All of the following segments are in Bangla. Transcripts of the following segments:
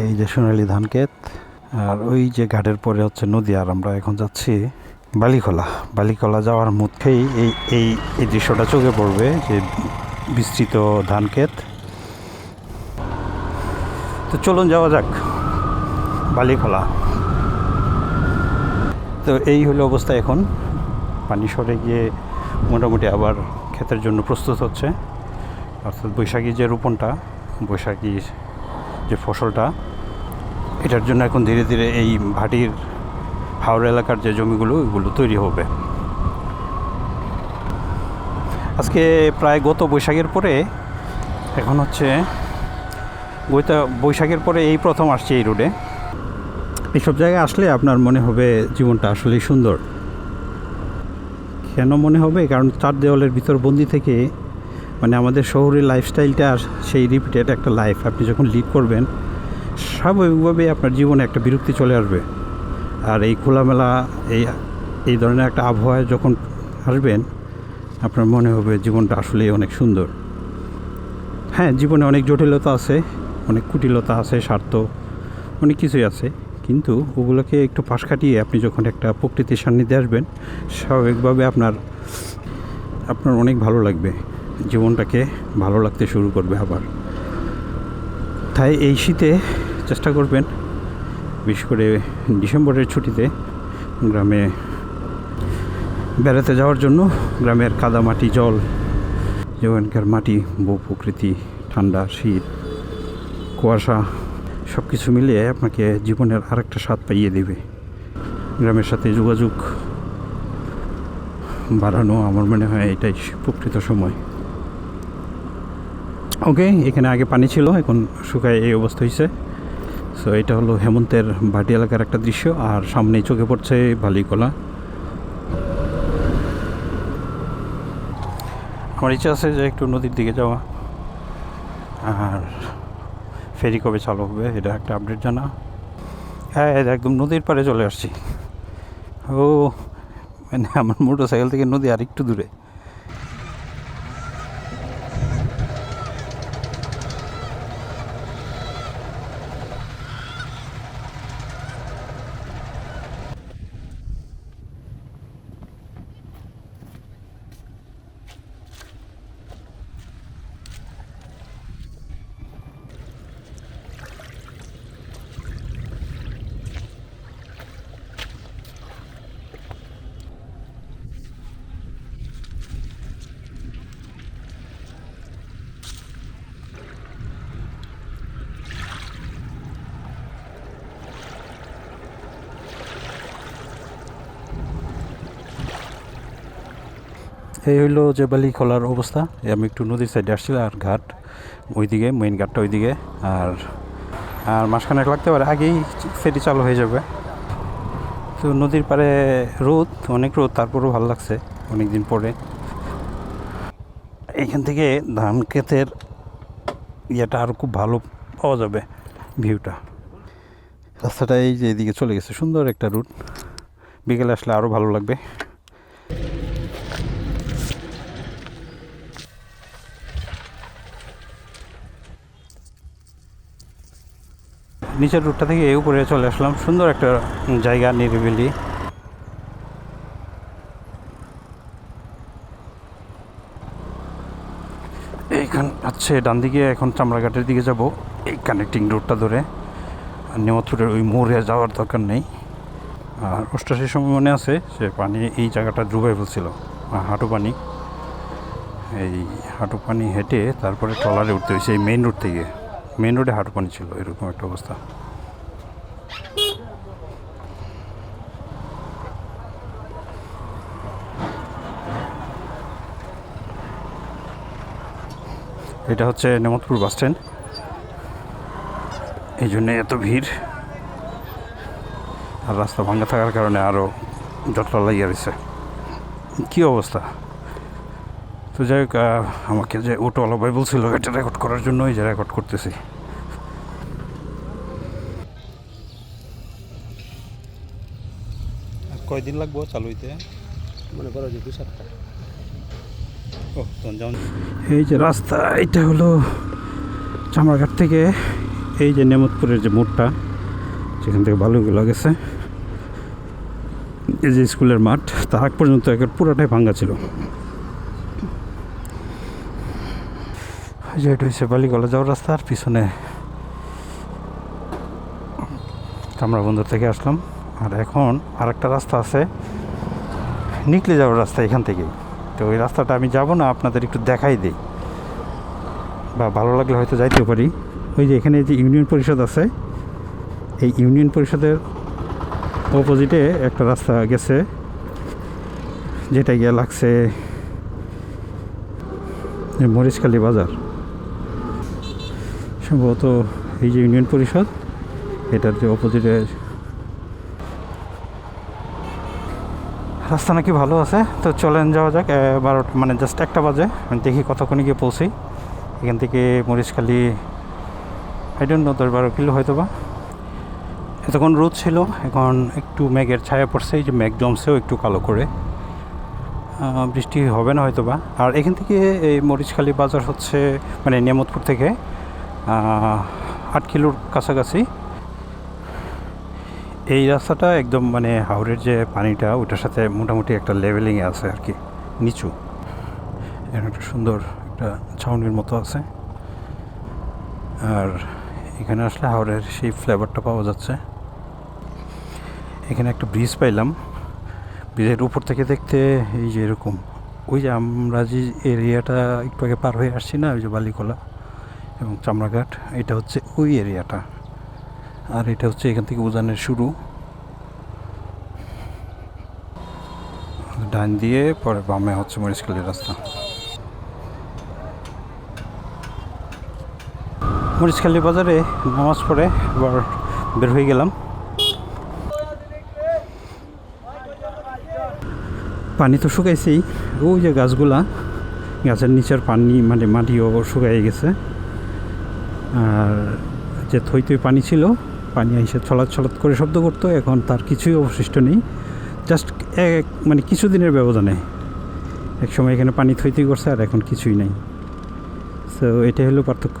এই যে সোনালী ধান ক্ষেত আর ওই যে ঘাটের পরে হচ্ছে নদী, আর আমরা এখন যাচ্ছি বালিখোলা। বালিখোলা যাওয়ার মুখেই এই এই এই দৃশ্যটা চোখে পড়বে, যে বিস্তৃত ধান ক্ষেত তো চলুন যাওয়া যাক, বালিখোলা। তো এই হলো অবস্থা এখন। পানি সরে গিয়ে মোটামুটি আবার ক্ষেতের জন্য প্রস্তুত হচ্ছে। অর্থাৎ বৈশাখী যে রোপণটা বৈশাখী যে ফসলটা, এটার জন্য এখন ধীরে ধীরে এই ভাটির হাওড়া এলাকার যে জমিগুলো, এগুলো তৈরি হবে। আজকে প্রায় গত বৈশাখের পরে, এখন হচ্ছে বইটা বৈশাখের পরে এই প্রথম আসছে এই রোডে। এইসব জায়গায় আসলে আপনার মনে হবে জীবনটা আসলেই সুন্দর। কেন মনে হবে? কারণ চার দেওয়ালের ভিতর বন্দি থেকে মানে আমাদের লাইফস্টাইলটা সেই রিপিটেড একটা লাইফ আপনি যখন লিড করবেন স্বাভাবিকভাবে আপনার জীবনে একটা বিরক্তি চলে আসবে। আর এই খোলামেলা, এই এই ধরনের একটা আবহাওয়ায় যখন আসবেন, আপনার মনে হবে জীবনটা আসলেই অনেক সুন্দর। হ্যাঁ জীবনে অনেক জটিলতা আছে, অনেক কুটিলতা আছে, স্বার্থ, অনেক কিছুই আছে। কিন্তু ওগুলোকে একটু পাশ কাটিয়ে আপনি যখন একটা প্রকৃতির সান্নিধ্যে আসবেন, স্বাভাবিকভাবে আপনার আপনার অনেক ভালো লাগবে। জীবনটাকে ভালো লাগতে শুরু করবে আবার। তাই এই শীতে চেষ্টা করবেন, বিশেষ করে ডিসেম্বরের ছুটিতে গ্রামে বেড়াতে যাওয়ার জন্য। গ্রামের কাদা মাটি, জল, যেখানকার মাটি বউ প্রকৃতি, ঠান্ডা, শীত, কুয়াশা সব কিছু মিলিয়ে আপনাকে জীবনের আরেকটা স্বাদ পাইয়ে দেবে। গ্রামের সাথে যোগাযোগ বাড়ানো আমার মনে হয় এটাই প্রকৃত সময়। ওকে এখানে আগে পানি ছিল, এখন শুকায় এই অবস্থা হয়েছে সো এটা হলো হেমন্তের ভাটি এলাকার একটা দৃশ্য, আর সামনেই চোখে পড়ছে বালিকলা আমার ইচ্ছা আছে যে একটু নদীর দিকে যাওয়া। আর ফেরি কবে চালু হবে, এটা একটা আপডেট জানা। হ্যাঁ একদম নদীর পাড়ে চলে আসছি। ও মানে আমার মোটর সাইকেল থেকে নদী আর একটু দূরে। এই হইল যে বালি খোলার অবস্থা। আমি একটু নদীর সাইডে আসছি আর ঘাট ওইদিকে মেইন ঘাটটা ওইদিকে। আর আর মাসখানেক লাগতে পারে, আগেই ফেরি চালু হয়ে যাবে। তো নদীর পাড়ে রোদ, অনেক রোদ, তারপরেও ভালো লাগছে অনেক দিন পরে। এইখান থেকে ধান ক্ষেতের ইয়েটা আরও খুব ভালো পাওয়া যাবে ভিউটা রাস্তাটা এই যে এদিকে চলে গেছে, সুন্দর একটা রুট বিকেলে আসলে আরও ভালো লাগবে। নিচের রুটটা থেকে এই উপরে চলে আসলাম। সুন্দর একটা জায়গা নিরিবিলি এইখান আছে ডান দিকে এখন চামড়াঘাটের দিকে যাব। এই কানেক্টিং রোডটা ধরে। নেমাথুরের ওই মোড়ে যাওয়ার দরকার নেই। আর অষ্টাশির সময় মনে আছে সে পানি এই জায়গাটা ডুবাই ফেলছিল হাঁটু পানি। এই হাঁটু পানি হেঁটে তারপরে ট্রলারে উঠতে হয়েছে, এই মেইন রোড থেকে। মেইন রোডে হাঁটু পানি ছিল, এরকম একটা অবস্থা। এটা হচ্ছে নেমতপুর বাস স্ট্যান্ড। এই জন্য এত ভিড়। আর রাস্তা ভাঙা থাকার কারণে আরও জটলা লাগিয়ে রয়েছে। কী অবস্থা? তো যাই হোক আমাকে যে অটোওয়ালা ভাই বলছিল এটা রেকর্ড করার জন্য এই যে রেকর্ড করতেছি। কয়দিন লাগবো চালু হইতে? মনে করো যে দু সপ্তাহ। এই যে রাস্তা এটা হলো চামড়াঘাট থেকে এই যে নেমতপুরের যে মোড়টা যেখান থেকে বালুগুলো গেছে। এই যে স্কুলের মাঠ তার আগ পর্যন্ত একের পুরোটাই ভাঙ্গা ছিল। যে এটা হচ্ছে বালিগলা যাওয়ার রাস্তা, আর পিছনে কামরাবন্দর থেকে আসলাম। আর এখন আরেকটা রাস্তা আছে, নিকলে যাওয়ার রাস্তা এখান থেকেই। তো ওই রাস্তাটা আমি যাব না, আপনাদের একটু দেখাই দিই। বা ভালো লাগলে হয়তো যাইতেও পারি। ওই যে এখানে যে ইউনিয়ন পরিষদ আছে, এই ইউনিয়ন পরিষদের অপোজিটে একটা রাস্তা গেছে, যেটা গিয়ে লাগছে এই মরিচখালী বাজার। সম্ভবত এই যে ইউনিয়ন পরিষদ, এটার যে অপোজিটে রাস্তা নাকি ভালো আছে। তো চলেন যাওয়া যাক বারোটা মানে জাস্ট একটা বাজে, আমি দেখি কতক্ষণে গিয়ে পৌঁছি। এখান থেকে মরিচখালী আই ডোন্ট নো দশ বারো কিলো হয়তো বা এতক্ষণ রোদ ছিল, এখন একটু মেঘের ছায়া পড়ছে, এই যে মেঘ জমছেও একটু কালো করে। বৃষ্টি হবে না হয়তো বা আর এখান থেকে এই মরিচখালি বাজার হচ্ছে মানে নিয়ামতপুর থেকে আট কিলোর কাছাকাছি। এই রাস্তাটা একদম মানে হাওড়ের যে পানিটা, ওটার সাথে মোটামুটি একটা লেভেলিংয়ে আছে আর কি নিচু একটা সুন্দর একটা ছাউনির মতো আছে। আর এখানে আসলে হাওড়ের সেই ফ্লেভারটা পাওয়া যাচ্ছে। এখানে একটা ব্রিজ পাইলাম। ব্রিজের উপর থেকে দেখতে এই যে এরকম। ওই যে আমরা যে এরিয়াটা একটু আগে পার হয়ে আসছি না, ওই যে বালিকলা? এবং চামড়াঘাট, এটা হচ্ছে ওই এরিয়াটা। আর এটা হচ্ছে এখান থেকে উজানের শুরু। ডান দিয়ে, পরে বামে হচ্ছে মরিচখালির রাস্তা। মরিচখালি বাজারে নামাজ পড়ে এবার বের হয়ে গেলাম। পানি তো শুকাইছেই। ওই যে গাছগুলা, গাছের নিচের পানি মানে মাটিও শুকাই গেছে। আর যে থই থই পানি ছিল, পানি এসে ছলাৎ ছলাৎ করে শব্দ করতো, এখন তার কিছুই অবশিষ্ট নেই। জাস্ট এক মানে কিছুদিনের ব্যবধানে। এক সময় এখানে পানি থই থই করছে আর এখন কিছুই নেই। তো এটাই হলো পার্থক্য।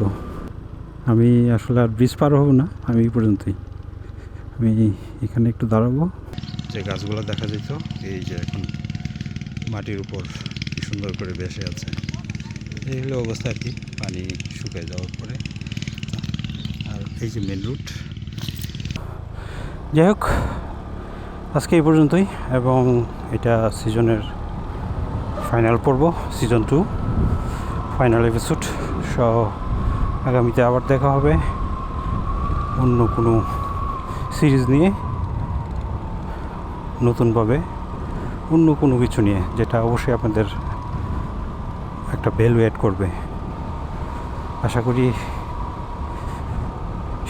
আমি আসলে আর ব্রিজ পার হব না, আমি এই পর্যন্তই। আমি এখানে একটু দাঁড়াবো। যে গাছগুলো দেখা যেত, এই যে এখন মাটির উপর সুন্দর করে বেসে আছে, এই হলো অবস্থা আর কি, পানি শুকিয়ে যাওয়ার পরে। এই যে মেন রুট যাই হোক, আজকে এই পর্যন্তই এবং এটা সিজনের ফাইনাল পর্ব সিজন টু ফাইনাল এপিসোড সহ আগামীতে আবার দেখা হবে অন্য কোনো সিরিজ নিয়ে, নতুনভাবে অন্য কোনো কিছু নিয়ে, যেটা অবশ্যই আপনাদের একটা ভ্যালু অ্যাড করবে। আশা করি